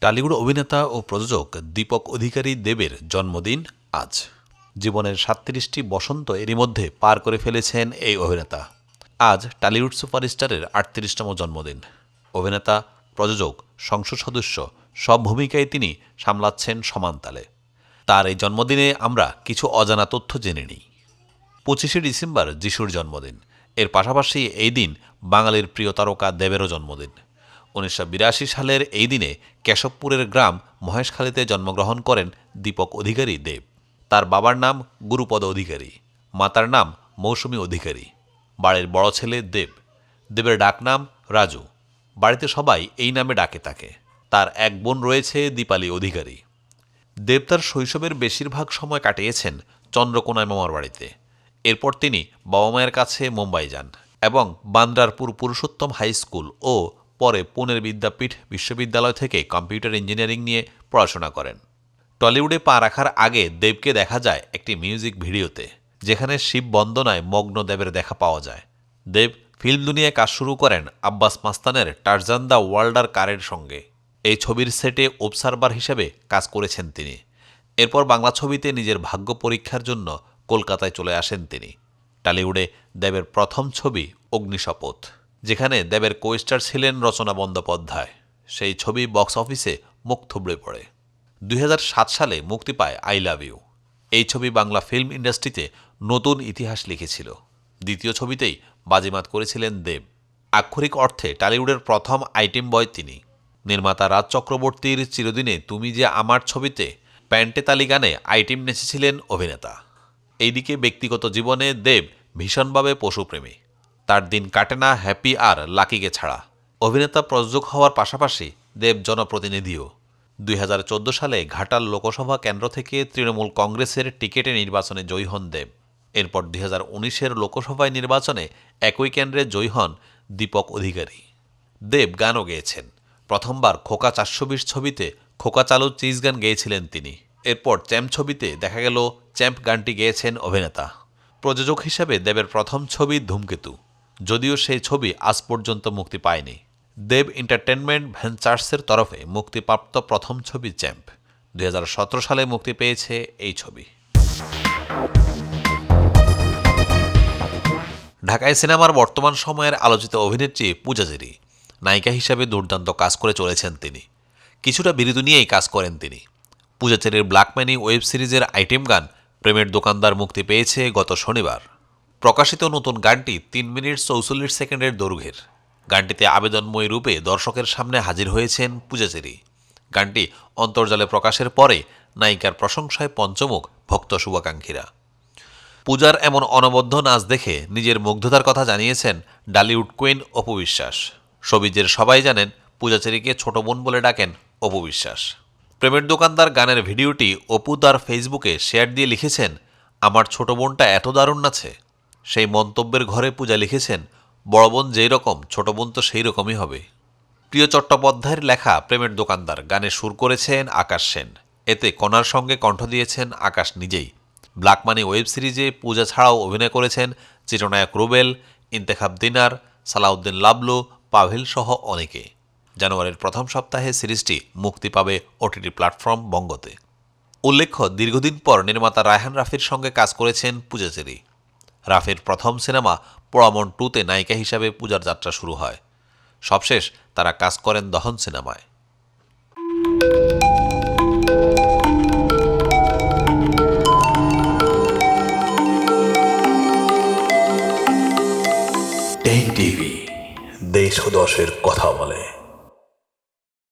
Tollywood অভিনেতা ও প্রযোজক দীপক অধিকারী দেবের জন্মদিন আজ। জীবনের সাতত্রিশটি বসন্ত এরই মধ্যে পার করে ফেলেছেন এই অভিনেতা। আজ টালিউড সুপারস্টারের আটত্রিশতম জন্মদিন। অভিনেতা, প্রযোজক, সংসদ সদস্য সব ভূমিকায় তিনি সামলাচ্ছেন সমানতালে তার এই জন্মদিনে আমরা কিছু অজানা তথ্য জেনে নিই। পঁচিশে ডিসেম্বর যিশুর জন্মদিন। এর পাশাপাশি এই দিন বাঙালির প্রিয় তারকা দেবেরও জন্মদিন। উনিশশো বিরাশি সালের এই দিনে কেশবপুরের গ্রাম মহেশখালীতে জন্মগ্রহণ করেন দীপক অধিকারী দেব। তার বাবার নাম গুরুপদ অধিকারী, মাতার নাম মৌসুমী অধিকারী। বাড়ির বড় ছেলে দেব। দেবের ডাকনাম রাজু। বাড়িতে সবাই এই নামে ডাকে তাকে। তার এক বোন রয়েছে দীপালি অধিকারী। দেব তার শৈশবের বেশিরভাগ সময় কাটিয়েছেন চন্দ্রকোনায় মামার বাড়িতে। এরপর তিনি বাবা মায়ের কাছে মুম্বাই যান এবং বান্দ্রারপুর পুরুষোত্তম হাই স্কুল ও পরে পুনের বিদ্যাপীঠ বিশ্ববিদ্যালয় থেকে কম্পিউটার ইঞ্জিনিয়ারিং নিয়ে পড়াশোনা করেন। টলিউডে পা রাখার আগে দেবকে দেখা যায় একটি মিউজিক ভিডিওতে, যেখানে শিব বন্দনায় মগ্ন দেবের দেখা পাওয়া যায়। দেব ফিল্ম দুনিয়ায় কাজ শুরু করেন আব্বাস মাস্তানের টার্জান দ্য ওয়ার্ল্ডার কারের সঙ্গে। এই ছবির সেটে অবসার্ভার হিসেবে কাজ করেছেন তিনি। এরপর বাংলা ছবিতে নিজের ভাগ্য পরীক্ষার জন্য কলকাতায় চলে আসেন তিনি। টালিউডে দেবের প্রথম ছবি অগ্নিশপথ। যেখানে দেবের কোয়েস্টার ছিলেন রচনা বন্দ্যোপাধ্যায়। সেই ছবি বক্স অফিসে মুখ থুবড়ে পড়ে। দুই হাজার সাত সালে মুক্তি পায় আই লাভ ইউ। এই ছবি বাংলা ফিল্ম ইন্ডাস্ট্রিতে নতুন ইতিহাস লিখেছিল। দ্বিতীয় ছবিতেই বাজিমাত করেছিলেন দেব। আক্ষরিক অর্থে টালিউডের প্রথম আইটেম বয় তিনি। নির্মাতা রাজ চক্রবর্তীর চিরদিনে তুমি যে আমার ছবিতে প্যান্টে তালি গানে আইটেম নেচেছিলেন অভিনেতা। এইদিকে ব্যক্তিগত জীবনে দেব ভীষণভাবে পশুপ্রেমী। তার দিন কাটে না হ্যাপি আর লাকিকে ছাড়া। অভিনেতা প্রযোজক হওয়ার পাশাপাশি দেব জনপ্রতিনিধিও। দুই হাজার চোদ্দ সালে ঘাটাল লোকসভা কেন্দ্র থেকে তৃণমূল কংগ্রেসের টিকেটে নির্বাচনে জয়ী হন দেব। এরপর দুই হাজার লোকসভায় নির্বাচনে একই কেন্দ্রে জয়ী হন দীপক অধিকারী। দেব গানও গেয়েছেন। প্রথমবার খোকা চারশো বিশ ছবিতে খোকা চালু চিজ গান গেয়েছিলেন তিনি। এরপর চ্যাম্প ছবিতে দেখা গেল চ্যাম্প গানটি গেয়েছেন অভিনেতা। প্রযোজক হিসেবে দেবের প্রথম ছবি ধূমকেতু। যদিও সেই ছবি আজ পর্যন্ত মুক্তি পায়নি। দেব এন্টারটেনমেন্ট ভেঞ্চার্সের তরফে মুক্তিপ্রাপ্ত প্রথম ছবি চ্যাম্প। দুই হাজার সতেরো সালে মুক্তি পেয়েছে এই ছবি। ঢাকায় সিনেমার বর্তমান সময়ের আলোচিত অভিনেত্রী পূজাজেরি নায়িকা হিসাবে দুর্দান্ত কাজ করে চলেছেন তিনি। কিছুটা বিরতি নিয়েই কাজ করেন তিনি। পূজাচেরির ব্ল্যাকম্যানি ওয়েব সিরিজের আইটেম গান প্রেমের দোকানদার মুক্তি পেয়েছে গত শনিবার। প্রকাশিত নতুন গানটি তিন মিনিট চৌচল্লিশ সেকেন্ডের দৈর্ঘ্যের। গানটিতে আবেদনময়ী রূপে দর্শকের সামনে হাজির হয়েছেন পূজাচেরি। গানটি অন্তর্জালে প্রকাশের পরে নায়িকার প্রশংসায় পঞ্চমুখ ভক্ত শুভাকাঙ্ক্ষীরা। পূজার এমন অনবদ্য নাচ দেখে নিজের মুগ্ধতার কথা জানিয়েছেন ডালিউড কুইন অপু বিশ্বাস। সবিজের সবাই জানেন পূজাচেরিকে ছোট বোন বলে ডাকেন অপু বিশ্বাস। প্রেমের দোকানদার গানের ভিডিওটি অপু তার ফেসবুকে শেয়ার দিয়ে লিখেছেন, আমার ছোট বোনটা এত দারুণ নাচে। সেই মন্তব্যের ঘরে পূজা লিখেছেন, বড় বোন যেই রকম, ছোট বোন তো সেই রকমই হবে। প্রিয় চট্টোপাধ্যায়ের লেখা, প্রেমের দোকানদার, গানে সুর করেছেন আকাশ সেন। এতে কণার সঙ্গে কণ্ঠ দিয়েছেন আকাশ নিজেই। ব্ল্যাক মানি ওয়েব সিরিজে পূজা ছাড়াও অভিনয় করেছেন চিত্রনায়ক রুবেল, ইন্তেখাব দিনার, সালাউদ্দিন লাবলু, পাভেল সহ অনেকে। জানুয়ারির প্রথম সপ্তাহে সিরিজটি মুক্তি পাবে ওটিটি প্ল্যাটফর্ম বঙ্গতে। উল্লেখ্য, দীর্ঘদিন পর নির্মাতা রায়হান রাফির সঙ্গে কাজ করেছেন পূজাচেরি। রাফির প্রথম সিনেমা পোড়ামন টুতে নায়িকা হিসাবে পূজার যাত্রা শুরু হয়। সবশেষ তারা কাজ করেন দহন সিনেমায়। দেশ দশের কথা বলে।